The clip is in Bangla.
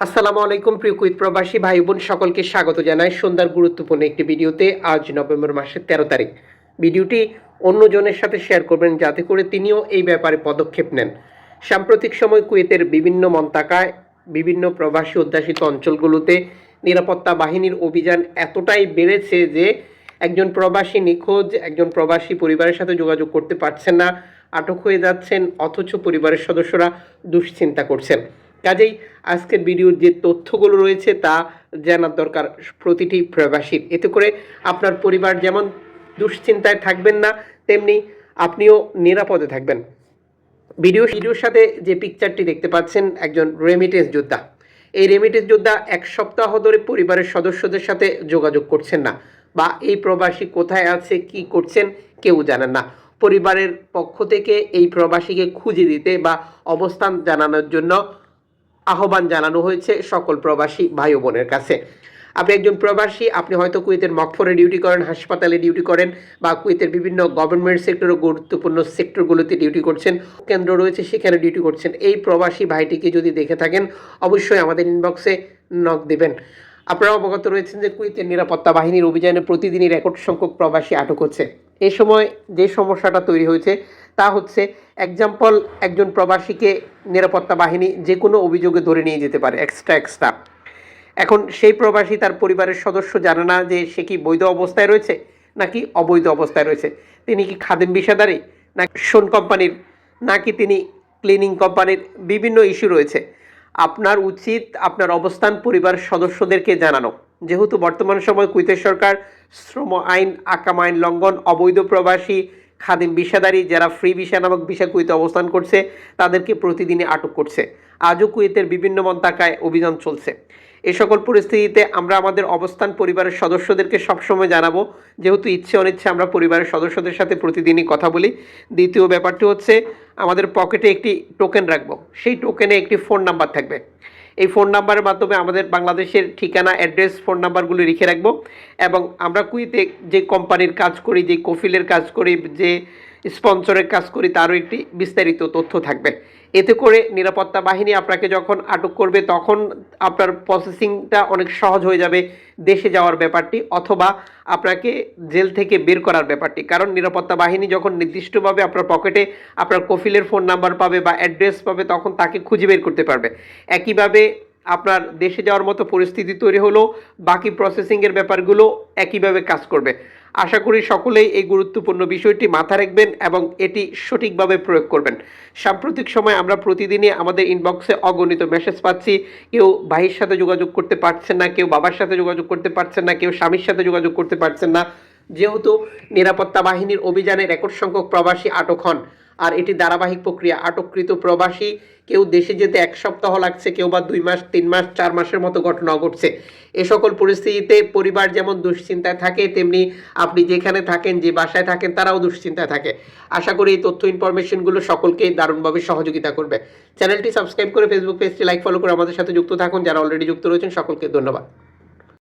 আসসালামু আলাইকুম, প্রিয় কুইত প্রবাসী ভাই বোন, সকলকে স্বাগত জানাই সন্ধ্যার গুরুত্বপূর্ণ একটি ভিডিওতে। আজ নভেম্বর মাসের তেরো তারিখ। ভিডিওটি অন্যজনের সাথে শেয়ার করবেন যাতে করে তিনিও এই ব্যাপারে পদক্ষেপ নেন। সাম্প্রতিক সময় কুয়েতের বিভিন্ন মন্তাকায় বিভিন্ন প্রবাসী অধ্যাসিত অঞ্চলগুলোতে নিরাপত্তা বাহিনীর অভিযান এতটাই বেড়েছে যে একজন প্রবাসী নিখোঁজ, একজন প্রবাসী পরিবারের সাথে যোগাযোগ করতে পারছেন না, আটক হয়ে যাচ্ছেন, অথচ পরিবারের সদস্যরা দুশ্চিন্তা করছেন। কাজেই আজকের ভিডিওর যে তথ্যগুলো রয়েছে তা জানার দরকার প্রতিটি প্রবাসীর। এতে করে আপনার পরিবার যেমন দুশ্চিন্তায় থাকবেন না, তেমনি আপনিও নিরাপদে থাকবেন। ভিডিও ভিডিওর সাথে যে পিকচারটি দেখতে পাচ্ছেন, একজন রেমিটেন্স যোদ্ধা। এই রেমিটেন্স যোদ্ধা এক সপ্তাহ ধরে পরিবারের সদস্যদের সাথে যোগাযোগ করছেন না বা এই প্রবাসী কোথায় আছে, কি করছেন, কেউ জানেন না। পরিবারের পক্ষ থেকে এই প্রবাসীকে খুঁজে দিতে বা অবস্থান জানানোর জন্য আহ্বান জানানো হয়েছে সকল প্রবাসী ভাই বোনের কাছে। আপনি একজন প্রবাসী, আপনি হয়তো কুয়েতের মকফরে ডিউটি করেন, হাসপাতালে ডিউটি করেন বা কুয়েতের বিভিন্ন গভর্নমেন্ট সেক্টর ও গুরুত্বপূর্ণ সেক্টরগুলোতে ডিউটি করছেন, কেন্দ্র রয়েছে, সেখানে ডিউটি করছেন। এই প্রবাসী ভাইটিকে যদি দেখে থাকেন, অবশ্যই আমাদের ইনবক্সে নক দেবেন। আপনারা অবগত রয়েছেন যে কুয়েতের নিরাপত্তা বাহিনীর অভিযানে প্রতিদিনই রেকর্ড সংখ্যক প্রবাসী আটক হচ্ছে। এই সময় যে সমস্যাটা তৈরি হয়েছে, তা হচ্ছে এক্সাম্পল একজন প্রবাসীকে নিরাপত্তা বাহিনী যে কোনো অভিযোগে ধরে নিয়ে যেতে পারে এক্সট্রা এক্সট্রা এখন সেই প্রবাসী তার পরিবারের সদস্য জানে না যে সে কি বৈধ অবস্থায় রয়েছে, নাকি অবৈধ অবস্থায় রয়েছে। তিনি কি খাদেম বিষাদারি না শোন কোম্পানির, নাকি তিনি ক্লিনিং কোম্পানির বিভিন্ন ইস্যু রয়েছে। আপনার উচিত, আপনার অবস্থান, পরিবার সদস্যদেরকে জানানো। যেহেতু বর্তমান সময় কুইতের সরকার শ্রম আইন, আকাম আইন লঙ্ঘন, অবৈধ প্রবাসী, খাদিম বিষাদারি, যারা ফ্রি ভিসা নামক ভিসা কুইতে অবস্থান করছে, তাদেরকে প্রতিদিনই আটক করছে। আজও কুয়েতের বিভিন্ন মন্তাকায় অভিযান চলছে। এ সকল পরিস্থিতিতে আমরা আমাদের অবস্থান পরিবারের সদস্যদেরকে সবসময় জানাব। যেহেতু ইচ্ছে অনিচ্ছে আমরা পরিবারের সদস্যদের সাথে প্রতিদিনই কথা বলি। দ্বিতীয় ব্যাপারটি হচ্ছে, আমাদের পকেটে একটি টোকেন রাখব। সেই টোকেনে একটি ফোন নাম্বার থাকবে। এই ফোন নাম্বারের মাধ্যমে আমাদের বাংলাদেশের ঠিকানা, অ্যাড্রেস, ফোন নাম্বারগুলো লিখে রাখব এবং আমরা কুইতে যে কোম্পানির কাজ করি, যে কফিলের কাজ করি, যে স্পন্সরের কাজ করি, তারও একটি বিস্তারিত তথ্য থাকবে। এতে করে নিরাপত্তা বাহিনী আপনাকে যখন আটক করবে, তখন আপনার প্রসেসিংটা অনেক সহজ হয়ে যাবে দেশে যাওয়ার ব্যাপারটি অথবা আপনাকে জেল থেকে বের করার ব্যাপারটি। কারণ নিরাপত্তা বাহিনী যখন নির্দিষ্টভাবে আপনার পকেটে আপনার কফিলের ফোন নাম্বার পাবে বা অ্যাড্রেস পাবে, তখন তাকে খুঁজে বের করতে পারবে। একইভাবে আপনার দেশে যাওয়ার মতো পরিস্থিতি তৈরি হলো, বাকি প্রসেসিংয়ের ব্যাপারগুলো একইভাবে কাজ করবে। আশা করি সকলেই এই গুরুত্বপূর্ণ বিষয়টি মাথা রাখবেন এবং এটি সঠিকভাবে প্রয়োগ করবেন। সাম্প্রতিক সময় আমরা প্রতিদিনই আমাদের ইনবক্সে অগণিত মেসেজ পাচ্ছি। কেউ ভাইয়ের সাথে যোগাযোগ করতে পারছেন না, কেউ বাবার সাথে যোগাযোগ করতে পারছেন না, কেউ স্বামীর সাথে যোগাযোগ করতে পারছেন না। যেহেতু নিরাপত্তা বাহিনীর অভিযানে রেকর্ড সংখ্যক প্রবাসী আটক হন, আর এটি ধারাবাহিক প্রক্রিয়া। আটককৃত প্রবাসী কেউ দেশে যেতে এক সপ্তাহ লাগছে, কেউ বা দুই মাস, তিন মাস, চার মাসের মতো ঘটনা ঘটছে। এ সকল পরিস্থিতিতে পরিবার যেমন দুশ্চিন্তায় থাকে, তেমনি আপনি যেখানে থাকেন, যে বাসায় থাকেন, তারাও দুশ্চিন্তায় থাকে। আশা করি এই তথ্য, ইনফরমেশনগুলো সকলকেই দারুণভাবে সহযোগিতা করবে। চ্যানেলটি সাবস্ক্রাইব করে ফেসবুক পেজটি লাইক ফলো করে আমাদের সাথে যুক্ত থাকুন। যারা অলরেডি যুক্ত রয়েছেন, সকলকে ধন্যবাদ।